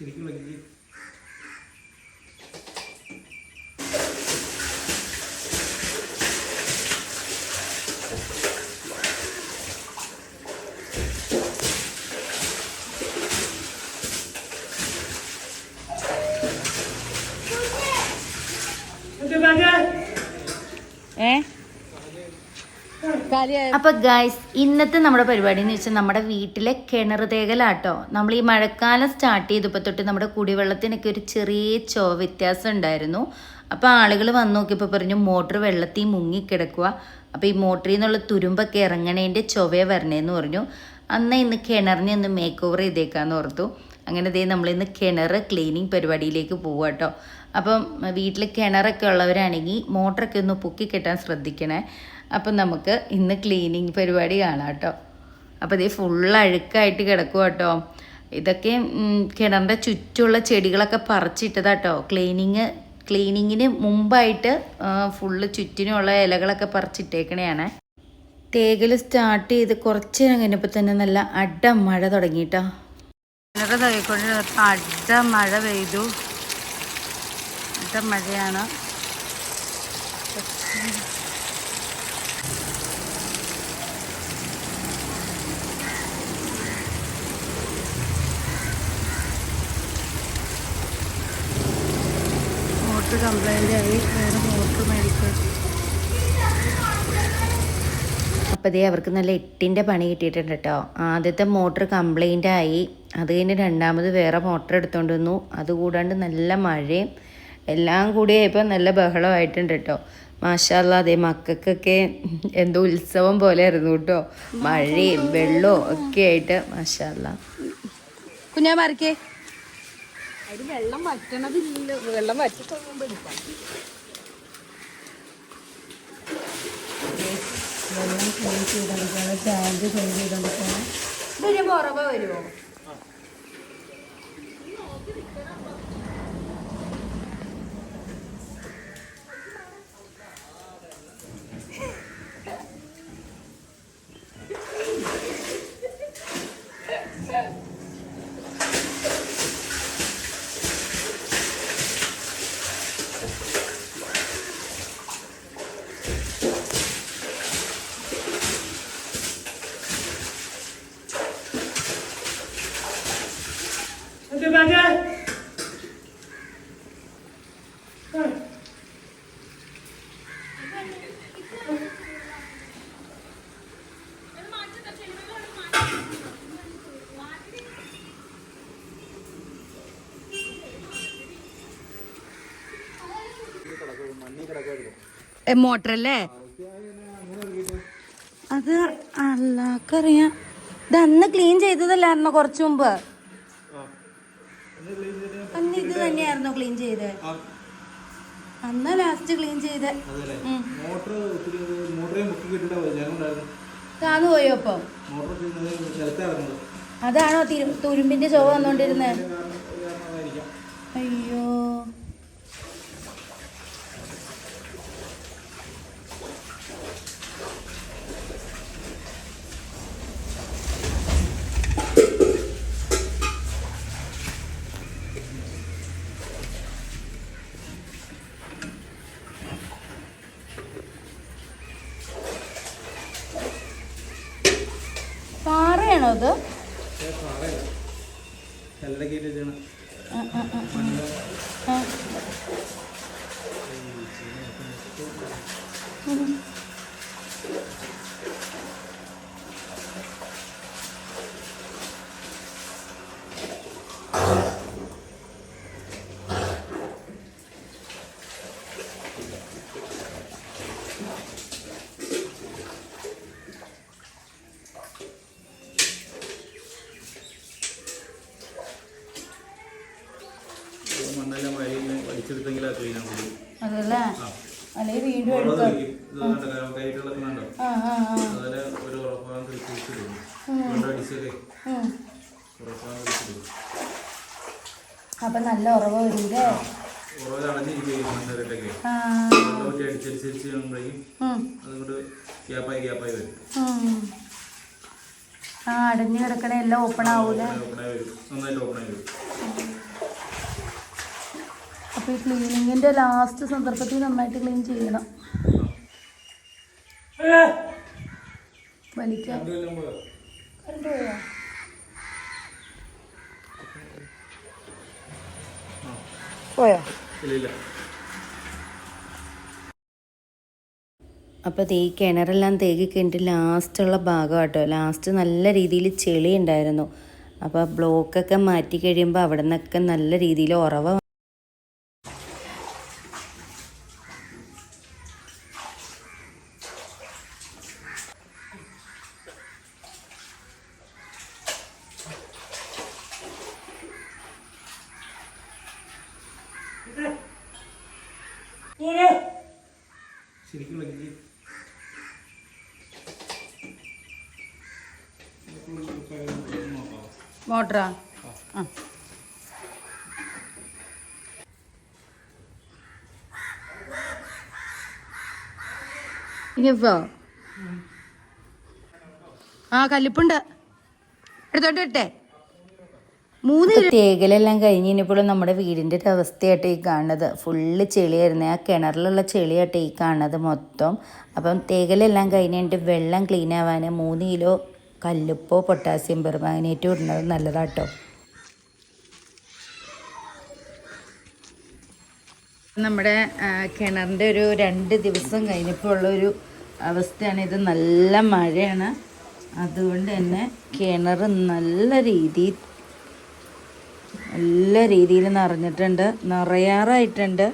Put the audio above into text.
ശരിക്കും വിളിക്ക്. ഏ അപ്പൊ ഗൈസ് ഇന്നത്തെ നമ്മുടെ പരിപാടി എന്ന് വെച്ചാൽ നമ്മുടെ വീട്ടിലെ കിണർ തേകലാട്ടോ. നമ്മൾ ഈ മഴക്കാലം സ്റ്റാർട്ട് ചെയ്തപ്പോൾ തൊട്ട് നമ്മുടെ കുടിവെള്ളത്തിനൊക്കെ ഒരു ചെറിയ ചോ വ്യത്യാസം ഉണ്ടായിരുന്നു. അപ്പൊ ആളുകൾ വന്നു നോക്കിയപ്പോൾ പറഞ്ഞു മോട്ടർ വെള്ളത്തിൽ മുങ്ങിക്കിടക്കുക അപ്പൊ ഈ മോട്ടറിൽ നിന്നുള്ള തുരുമ്പൊക്കെ ഇറങ്ങണേന്റെ ചൊവ്വ വരണേന്ന് പറഞ്ഞു. അന്ന് ഇന്ന് കിണറിനെ ഒന്ന് മേക്ക് ഓവർ ചെയ്തേക്കാന്ന് ഓർത്തു. അങ്ങനെ ദേ നമ്മളിന്ന് കിണർ ക്ലീനിങ് പരിപാടിയിലേക്ക് പോവാം കേട്ടോ അപ്പം വീട്ടിൽ കിണറൊക്കെ ഉള്ളവരാണെങ്കിൽ മോട്ടറൊക്കെ ഒന്ന് പൊക്കി കെട്ടാൻ ശ്രദ്ധിക്കണേ. അപ്പം നമുക്ക് ഇന്ന് ക്ലീനിങ് പരിപാടി കാണാം കേട്ടോ അപ്പോൾ ഇതേ ഫുൾ അഴുക്കായിട്ട് കിടക്കുക കേട്ടോ ഇതൊക്കെ കിണറിന്റെ ചുറ്റുമുള്ള ചെടികളൊക്കെ പറിച്ചിട്ടതാട്ടോ. ക്ലീനിങ് ക്ലീനിങ്ങിന് മുമ്പായിട്ട് ഫുള്ള് ചുറ്റിനുള്ള ഇലകളൊക്കെ പറിച്ചിട്ടേക്കണേ തേകൽ സ്റ്റാർട്ട് ചെയ്ത് കുറച്ച് നേരം കഴിഞ്ഞപ്പോൾ തന്നെ നല്ല അട മഴ തുടങ്ങിയിട്ടോ കിണറ് തേക്കൊണ്ടിരുന്നപ്പോൾ അട മഴ പെയ്തു. അഡ മഴയാണ്. മോട്ടർ കംപ്ലൈന്റ് ആയി. വേറെ മോട്ടർ മേടിക്കും അപ്പോൾ ദേ അവർക്ക് നല്ല എട്ടിന്റെ പണി കിട്ടിയിട്ടുണ്ട് കേട്ടോ. ആദ്യത്തെ മോട്ടർ കംപ്ലൈന്റ് ആയി. അത് കഴിഞ്ഞ് രണ്ടാമത് വേറെ മോട്ടർ എടുത്തുകൊണ്ട് വന്നു. അതുകൂടാണ്ട് നല്ല മഴയും എല്ലാം കൂടി ആയപ്പോൾ നല്ല ബഹളമായിട്ടുണ്ട് കേട്ടോ മാഷാല്ല അതെ മക്കൾക്കൊക്കെ എന്തോ ഉത്സവം പോലെ ആയിരുന്നു കേട്ടോ മഴയും വെള്ളവും ഒക്കെ ആയിട്ട് മാഷാല്ല കുഞ്ഞാ മാറിക്കേ. വെള്ളം വറ്റണതില്ല വെള്ളം വറ്റിട്ടൊന്നും എടുക്കാം. വെള്ളം ക്ലീൻ ചെയ്തെടുക്കണം ടാങ്ക് ക്ലീൻ ചെയ്തെടുക്കണം ഇതിന് പുറമെ വരുമോ മോട്ടർ അല്ലേ അത് അല്ലാക്കറിയാം ഇത് അന്ന് ക്ലീൻ ചെയ്തതല്ലായിരുന്നോ കുറച്ചു മുമ്പ്? അന്ന് ഇത് തന്നെയായിരുന്നോ ക്ലീൻ ചെയ്തത് അന്ന് ലാസ്റ്റ് ക്ലീൻ ചെയ്ത്. താന്ന് മോട്ടർ ഒത്തിരി മോട്ടറേ മുക്കി കിട്ടിയിട്ട് ജനമുണ്ടായിരുന്നു താന്നു പോയോ അപ്പൊ അതാണോ തിരു- തുരുമ്പിന്റെ ചൊവ്വ വന്നോണ്ടിരുന്നത് അയ്യോ. അത് കല്ലടക്കി ഇതാണ് ആ, ആ, ആ, ആ. ആ. ഉം. മണ്ണെല്ലാം വഴിയിൽ വലിച്ചെടുത്തെങ്കിൽ അത് ക്ലീൻ ആകുള്ളൂ അതല്ലേ? അല്ലെങ്കിൽ വീണ്ടും എടുക്കാം ഒരു ഉറപ്പാൻ തിരിച്ചിടും കൊണ്ട്? അടിച്ചൊക്കെ ഉം. ഉറപ്പാൻ തിരിച്ചിടും അപ്പൊ നല്ല ഉറവ വരൂലേ? ഉറവ് അടഞ്ഞിരിക്കും മണ്ണിരട്ടൊക്കെ. ആ. വെള്ളമൊക്കെ അടിച്ചടിച്ചടിച്ച് കഴിയുമ്പോഴേക്കും ഉം. അതുകൊണ്ട് ഗ്യാപ്പായി ഗ്യാപ്പായി വരും. ആ അടഞ്ഞു കിടക്കണ എല്ലാം ഓപ്പൺ ആവൂലേ? ഓപ്പണായി വരും. നന്നായിട്ട് ആയി വരും. അപ്പോൾ ഈ ക്ലീനിങ്ങിന്റെ ലാസ്റ്റ് സന്ദർഭത്തിൽ നന്നായിട്ട് ക്ലീൻ ചെയ്യണം. വലിക്കാൻ രണ്ടുകൊല്ലം പോയോ? കറണ്ട് പോയോ പോയോ ഇല്ല ഇല്ല അപ്പോൾ ഈ കിണറെല്ലാം തേകി കഴിഞ്ഞിട്ട് ലാസ്റ്റുള്ള ഭാഗം കേട്ടോ ലാസ്റ്റ് നല്ല രീതിയിൽ ചെളി ഉണ്ടായിരുന്നു. അപ്പോൾ ബ്ലോക്കൊക്കെ മാറ്റി കഴിയുമ്പോൾ അവിടെ നിന്നൊക്കെ നല്ല രീതിയിൽ ഉറവ ശരിക്കും. മോട്ടറാ. ആ. ഇനിയിപ്പോ ആ കല്ലിപ്പുണ്ട്. എടുത്തോട്ട് ഇട്ടേ. മൂന്ന് തേകലെല്ലാം കഴിഞ്ഞ് കഴിഞ്ഞപ്പോൾ നമ്മുടെ വീടിന്റെ ഒരു അവസ്ഥയായിട്ട് ഈ കാണുന്നത്. ഫുള്ള് ചെളിയായിരുന്നു. ആ കിണറിലുള്ള ചെളിയായിട്ട് ഈ കാണുന്നത് മൊത്തം. അപ്പം തേകലെല്ലാം കഴിഞ്ഞിട്ട് വെള്ളം ക്ലീൻ ആവാൻ മൂന്ന് കിലോ കല്ലുപ്പോ പൊട്ടാസ്യം പെർമാഗ്നേറ്റും ഇടുന്നത് നല്ലതാട്ടോ. നമ്മുടെ കിണറിന്റെ ഒരു രണ്ട് ദിവസം കഴിഞ്ഞപ്പോൾ ഉള്ളൊരു അവസ്ഥയാണ് ഇത്. നല്ല മഴയാണ്. അതുകൊണ്ട് തന്നെ കിണർ നല്ല രീതിയിൽ നല്ല രീതിയിൽ നിറഞ്ഞിട്ടുണ്ട് നിറയാറായിട്ടുണ്ട്.